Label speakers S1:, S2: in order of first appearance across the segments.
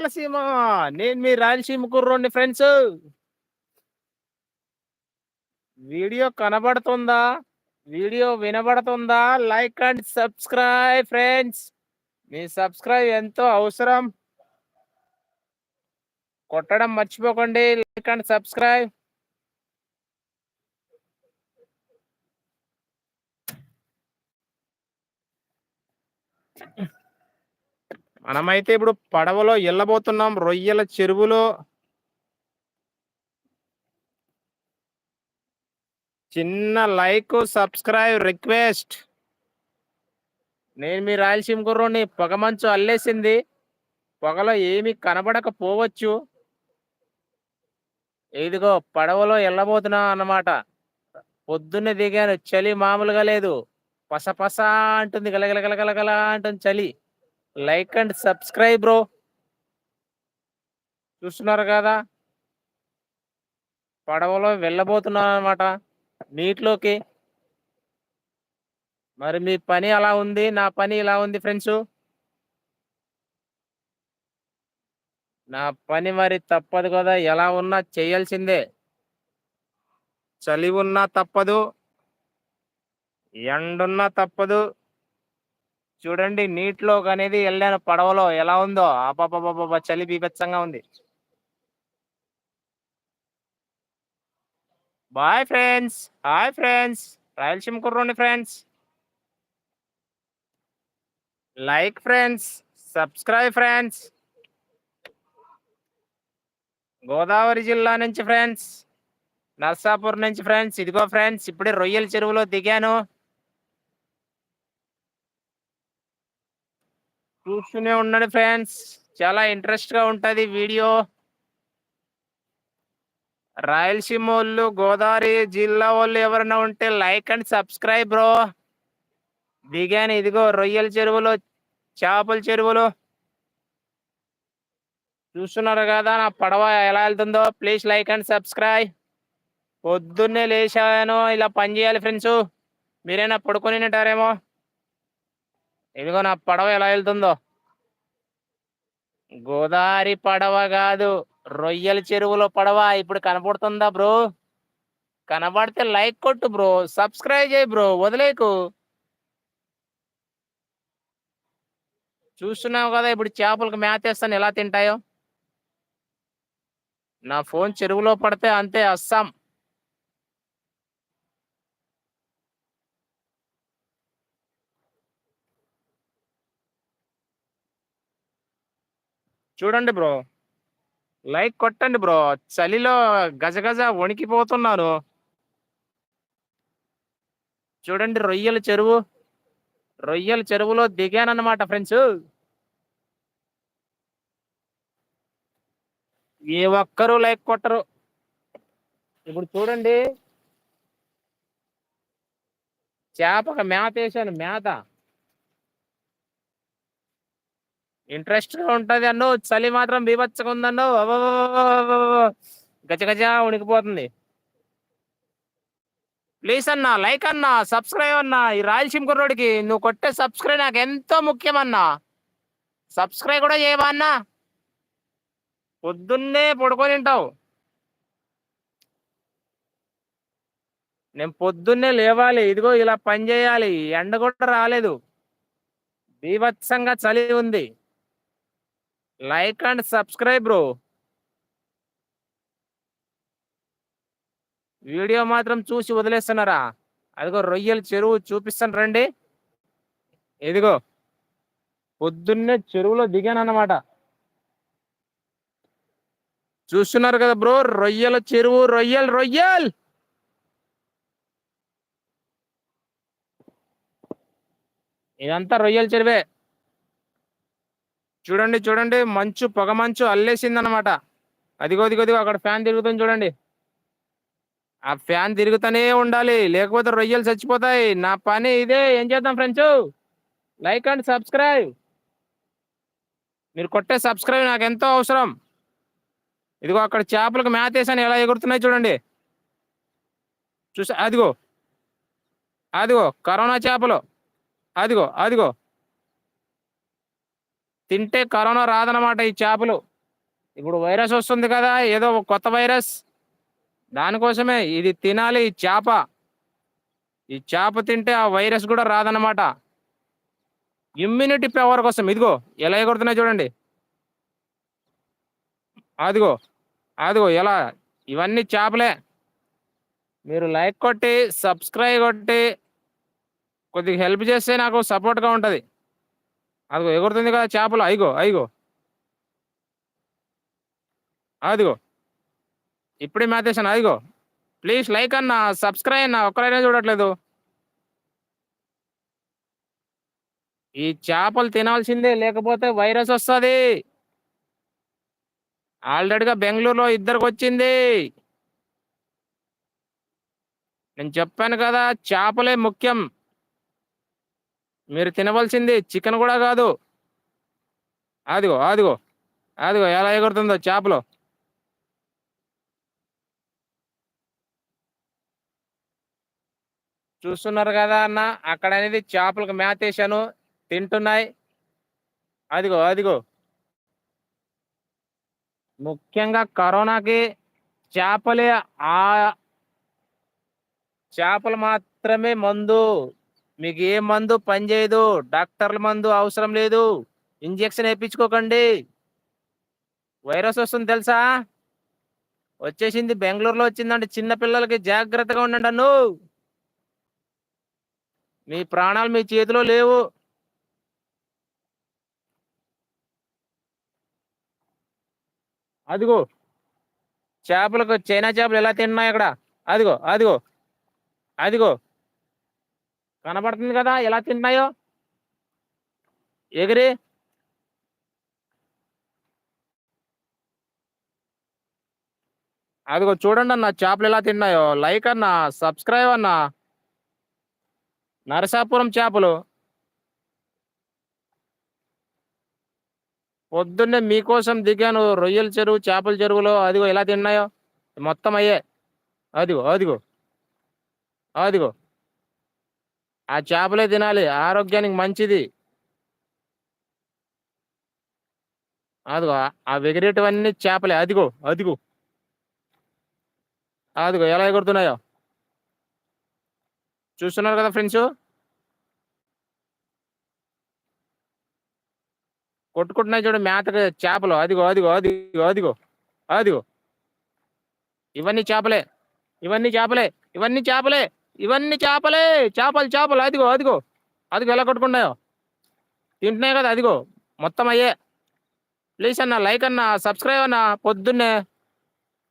S1: రాయలసీమ. నేను మీ రాయలసీమ కుర్రోండి ఫ్రెండ్స్. వీడియో కనబడుతుందా? వీడియో వినబడుతుందా? Like and subscribe friends. Me subscribe ఎంతో అవసరం. కొట్టడం మర్చిపోకండి. Like and subscribe. మనమైతే ఇప్పుడు పడవలో వెళ్ళబోతున్నాం రొయ్యల చెరువులో. చిన్న లైక్ సబ్స్క్రైబ్ రిక్వెస్ట్. నేను మీ రాయలసీమ గుర్రుని పొగమంచు అల్లేసింది. పొగలో ఏమీ కనబడకపోవచ్చు. ఇదిగో పడవలో వెళ్ళబోతున్నా అన్నమాట. పొద్దున్నే దిగాను చలి మామూలుగా లేదు. పసపస అంటుంది గలగలగలగలగల అంటుంది చలి. Like and subscribe bro. చూస్తున్నారు కదా? పడవలో వెళ్ళబోతున్నాను అనమాట నీటిలోకి. మరి మీ పని అలా ఉంది? నా పని ఇలా ఉంది ఫ్రెండ్స్. నా పని మరి తప్పదు కదా? ఎలా ఉన్నా చేయాల్సిందే. చలి ఉన్నా తప్పదు. ఎండున్నా తప్పదు. చూడండి నీటిలో అనేది వెళ్ళాను పడవలో ఎలా ఉందో. ఆపాపాపాపా చలి బీభత్సంగా ఉంది. Bye friends hi friends Rayalaseema కుర్రోని friends. Like friends subscribe friends. Godavari జిల్లా నుంచి ఫ్రెండ్స్ నర్సాపూర్ నుంచి ఫ్రెండ్స్. ఇదిగో ఫ్రెండ్స్ ఇప్పుడే రొయ్యల చెరువులో దిగాను. చూస్తూనే ఉండండి ఫ్రెండ్స్. చాలా ఇంట్రెస్ట్గా ఉంటది వీడియో. రాయలసీమ వాళ్ళు గోదావరి జిల్లా వాళ్ళు ఎవరైనా ఉంటే లైక్ అండ్ సబ్స్క్రైబ్ బ్రో దిగాను ఇదిగో రొయ్యల చెరువులు చేపల చెరువులు. చూస్తున్నారు కదా నా పడవ ఎలా వెళ్తుందో. ప్లీజ్ లైక్ అండ్ సబ్స్క్రైబ్ పొద్దున్నే లేచాను. ఇలా పని చేయాలి ఫ్రెండ్స్. మీరైనా పడుకొని ఉంటారేమో ఇదిగో నా పడవ ఎలా వెళ్తుందో. గోదావరి పడవ కాదు రొయ్యల చెరువులో పడవ. ఇప్పుడు కనపడుతుందా బ్రో? కనబడితే లైక్ కొట్టు బ్రో సబ్స్క్రైబ్ చేయి బ్రో వదిలేకు. చూస్తున్నావు కదా ఇప్పుడు చేపలకు మేతేస్తాను ఎలా తింటాయో. నా ఫోన్ చెరువులో పడితే అంతే అస్సాం. చూడండి బ్రో. లైక్ కొట్టండి బ్రో. చలిలో గజగజ వణికిపోతున్నాను చూడండి రొయ్యల చెరువు. రొయ్యల చెరువులో దిగానన్నమాట ఫ్రెండ్స్. ఏ ఒక్కరు లైక్ కొట్టరు. ఇప్పుడు చూడండి. చేపక మేత వేసాను మేత. ఇంట్రెస్ట్ ఉంటది అన్నో చలి మాత్రం బీభత్సగా ఉందన్నో. గజ గజ ఉనికిపోతుంది. ప్లీజ్ అన్న లైక్ అన్న సబ్స్క్రైబ్ అన్న. ఈ రాయలసీమ కుర్రోడికి నువ్వు కొట్టే సబ్స్క్రైబ్ నాకు ఎంతో ముఖ్యం అన్న. సబ్స్క్రైబ్ కూడా చేయవా అన్న? పొద్దున్నే పడుకొని ఉంటావు నేను పొద్దున్నే లేవాలి ఇదిగో ఇలా పని చేయాలి ఎండ కూడా రాలేదు. బీభత్సంగా చలి ఉంది. Like and subscribe bro. Video మాత్రం చూసి వదిలేస్తున్నారా? అదిగో రొయ్యలు చెరువు చూపిస్తాను రండి. ఇదిగో పొద్దున్నే చెరువులో దిగాను అన్నమాట చూస్తున్నారు కదా బ్రో రొయ్యల చెరువు రొయ్యల్ రొయ్యల్! ఇదంతా రొయ్యల చెరువే. చూడండి చూడండి మంచు పొగ మంచు అల్లేసింది అనమాట అదిగో అదిగో అక్కడ ఫ్యాన్ తిరుగుతుంది చూడండి. ఆ ఫ్యాన్ తిరుగుతూనే ఉండాలి లేకపోతే రొయ్యలు చచ్చిపోతాయి. నా పని ఇదే. ఏం చేద్దాం ఫ్రెండ్స్? Like and subscribe. మీరు కొట్టే సబ్స్క్రైబ్ నాకు ఎంతో అవసరం. ఇదిగో అక్కడ చేపలకు మేత వేసాను. ఎలా ఎగురుతున్నాయి చూడండి. చూసా అదిగో. అదిగో కరోనా చేపలు. అదిగో అదిగో. తింటే కరోనా రాదనమాట ఈ చేపలు. ఇప్పుడు వైరస్ వస్తుంది కదా ఏదో ఒక కొత్త వైరస్. దానికోసమే ఇది తినాలి ఈ చేప. ఈ చేప తింటే ఆ వైరస్ కూడా రాదనమాట ఇమ్యూనిటీ పవర్ కోసం ఇదిగో ఎలా ఎగురుతున్నాయి చూడండి. అదిగో అదిగో ఎలా ఇవన్నీ చేపలే. మీరు లైక్ కొట్టి సబ్స్క్రైబ్ కొట్టి కొద్దిగా హెల్ప్ చేస్తే నాకు సపోర్ట్గా ఉంటుంది. అదిగో ఎగురుతుంది కదా చేపలు. అయిగో అయిగో. అదిగో. ఇప్పుడే మేతేసాను అదిగో ప్లీజ్ లైక్ అన్న సబ్స్క్రైబ్ అన్న. ఒక్కరైనా చూడట్లేదు. ఈ చేపలు తినాల్సిందే లేకపోతే వైరస్ వస్తుంది. ఆల్రెడీగా బెంగళూరులో ఇద్దరికి వచ్చింది. నేను చెప్పాను కదా చేపలే ముఖ్యం. మీరు తినవలసింది చికెన్ కూడా కాదు. అదిగో అదిగో అదిగో ఎలా ఎగురుతుందో చేపలు. చూస్తున్నారు కదా అన్న అక్కడ అనేది చేపలకు మేత వేసాను తింటున్నాయి. అదిగో అదిగో. ముఖ్యంగా కరోనాకి చేపలే ఆ చేపలు మాత్రమే మందు. మీకు ఏ మందు పనిచేయదు డాక్టర్ల మందు అవసరం లేదు. ఇంజెక్షన్ వేయించుకోకండి. వైరస్ వస్తుంది తెలుసా? వచ్చేసింది బెంగళూరులో వచ్చిందంటే చిన్న పిల్లలకి జాగ్రత్తగా ఉండండి అన్ను. మీ ప్రాణాలు మీ చేతిలో లేవు. అదిగో. చేపలకు చైనా చేపలు ఎలా తిన్నాయి అక్కడ? అదిగో అదిగో అదిగో. కనబడుతుంది కదా ఎలా తిన్నాయో ఎగిరి. అదిగో చూడండి అన్న చేపలు ఎలా తిన్నాయో. లైక్ అన్న సబ్స్క్రైబ్ అన్న. నరసాపురం చేపలు. పొద్దున్నే మీకోసం దిగాను రొయ్యల చెరువు చేపల చెరువులో. అదిగో ఎలా తిన్నాయో. మొత్తం అయ్యే. అదిగో అదిగో. అదిగో. ఆ చేపలే తినాలి. ఆరోగ్యానికి మంచిది. అదిగో ఆ వెగిరేటివన్నీ చేపలే. అదిగో అదిగో. అదిగో ఎలా ఎగురుతున్నాయో. చూస్తున్నారు కదా ఫ్రెండ్స్? కొట్టుకుంటున్నాయి చూడు మేత చేపలు. అదిగో అదిగో అదిగో అదిగో అదిగో. ఇవన్నీ చేపలే. ఇవన్నీ చేపలే. ఇవన్నీ చేపలే. ఇవన్నీ చేపలే చేపలు చేపలు. అదిగో అదిగో. అదిగో ఎలా కొట్టుకున్నాయో. తింటున్నాయి కదా అదిగో. మొత్తం అయ్యే. ప్లీజ్ అన్న లైక్ అన్న సబ్స్క్రైబ్ అన్న. పొద్దున్నే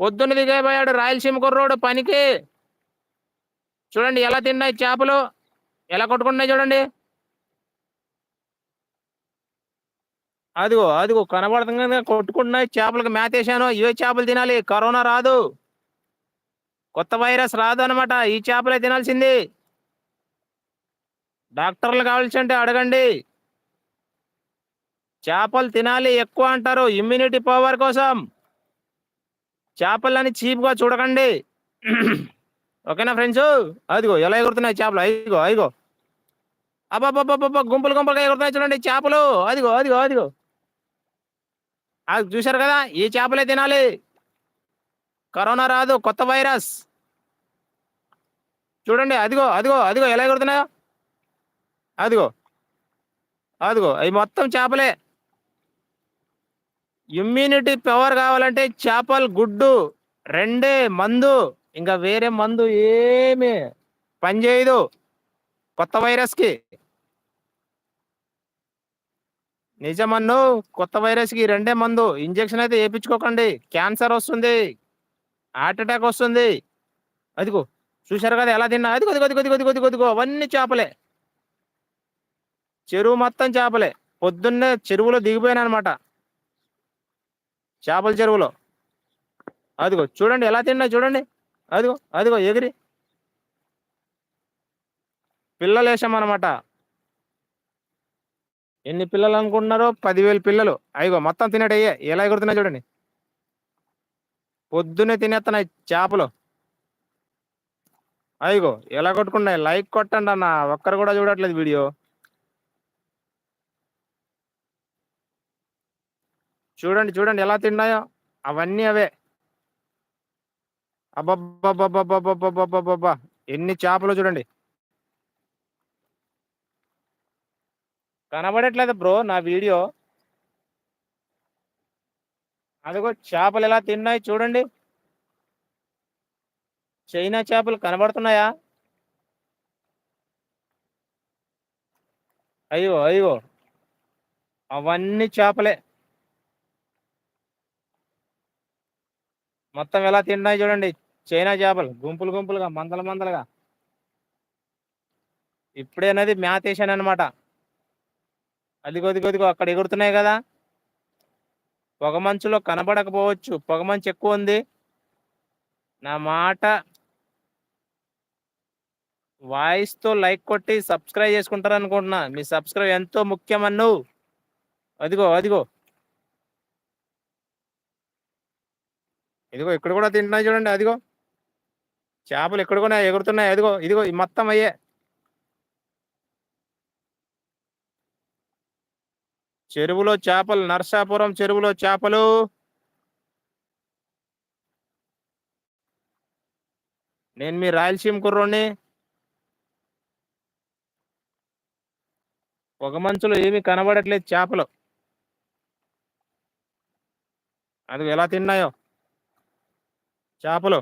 S1: పొద్దున్న దిగైపోయాడు రాయలసీమ కుర్రోడు పనికి. చూడండి ఎలా తిన్నాయి చేపలు. ఎలా కొట్టుకున్నాయి చూడండి. అదిగో అదిగో. కనబడుతుంది కొట్టుకుంటున్నాయి. చేపలకు మేతేసాను ఇవే చేపలు తినాలి. కరోనా రాదు. కొత్త వైరస్ రాదు అనమాట ఈ చేపలే తినాల్సింది. డాక్టర్లు కావాల్సి అంటే అడగండి. చేపలు తినాలి ఎక్కువ అంటారు. ఇమ్యూనిటీ పవర్ కోసం. చేపలని చీప్గా చూడకండి. ఓకేనా ఫ్రెండ్స్? అదిగో ఎలా ఎగురుతున్నాయి చేపలు? అదిగో అయిగో అబ్బాబ్బాబ్బా గుంపులు గుంపులుగా ఎగురుతున్నాయి చూడండి చేపలు. అదిగో అదిగో అదిగో. అది చూశారు కదా ఈ చేపలే తినాలి. కరోనా రాదు కొత్త వైరస్. చూడండి అదిగో అదిగో అదిగో ఎలా ఎగురుతున్నాయో? అదిగో అదిగో అవి మొత్తం చేపలే. ఇమ్యూనిటీ పవర్ కావాలంటే చేపలు గుడ్డు రెండే మందు ఇంకా వేరే మందు ఏమి పనిచేయదు కొత్త వైరస్కి. నిజమన్ను కొత్త వైరస్కి రెండే మందు. ఇంజెక్షన్ అయితే వేయించుకోకండి క్యాన్సర్ వస్తుంది హార్ట్ అటాక్ వస్తుంది. అదిగో చూశారు కదా ఎలా తిన్నా? కొద్దిగా కొద్ది కొద్ది కొద్ది కొద్ది కొద్దిగో అవన్నీ చేపలే. చెరువు మొత్తం చేపలే. పొద్దున్నే చెరువులో దిగిపోయాను అనమాట చేపల చెరువులో. అదిగో చూడండి ఎలా తిన్నా చూడండి. అదిగో అదిగో ఎగిరి. పిల్లలు వేసామన్నమాట. ఎన్ని పిల్లలు అనుకుంటున్నారో? పదివేలు పిల్లలు. అయ్యో మొత్తం తినేటయ్యే. ఎలా ఎగురుతున్నాయి చూడండి. పొద్దున్నే తినేస్తున్నాయి చేపలు. అయ్యో ఎలా కొట్టుకున్నాయి? లైక్ కొట్టండి అన్న ఒక్కరు కూడా చూడట్లేదు వీడియో చూడండి చూడండి ఎలా తిన్నాయో. అవన్నీ అవే. అబ్బబ్బబ్బబ్బబ్బబ్బబ్బబ్బబ్బా ఎన్ని చేపలు చూడండి. కనబడట్లేదు బ్రో నా వీడియో అదిగో చేపలు ఎలా తిన్నాయి చూడండి. చైనా చేపలు కనబడుతున్నాయా? అయ్యో అయ్యో. అవన్నీ చేపలే. మొత్తం ఎలా తిన్నాయి చూడండి. చైనా చేపలు గుంపులు గుంపులుగా మందల మందలుగా. ఇప్పుడేనది మ్యాథ్ వేసాను అనమాట అదిగో అదిగో అక్కడ ఎగురుతున్నాయి కదా. పొగమంచులో కనబడకపోవచ్చు. పొగమంచు ఎక్కువ ఉంది. నా మాట వాయిస్తో లైక్ కొట్టి సబ్స్క్రైబ్ చేసుకుంటారు అనుకుంటున్నా. మీ సబ్స్క్రైబ్ ఎంతో ముఖ్యమన్ను అదిగో అదిగో. ఇదిగో ఇక్కడ కూడా తింటున్నాయి చూడండి అదిగో. చేపలు ఇక్కడ కూడా ఎగురుతున్నాయి అదిగో ఇదిగో మొత్తం అయ్యే. చెరువులో చేపలు నర్సాపురం చెరువులో చేపలు. నేను మీ రాయలసీమ కుర్రోడిని. పొగ మంచులో ఏమీ కనబడట్లేదు చేపలు. అది ఎలా తిన్నాయో? చేపలు.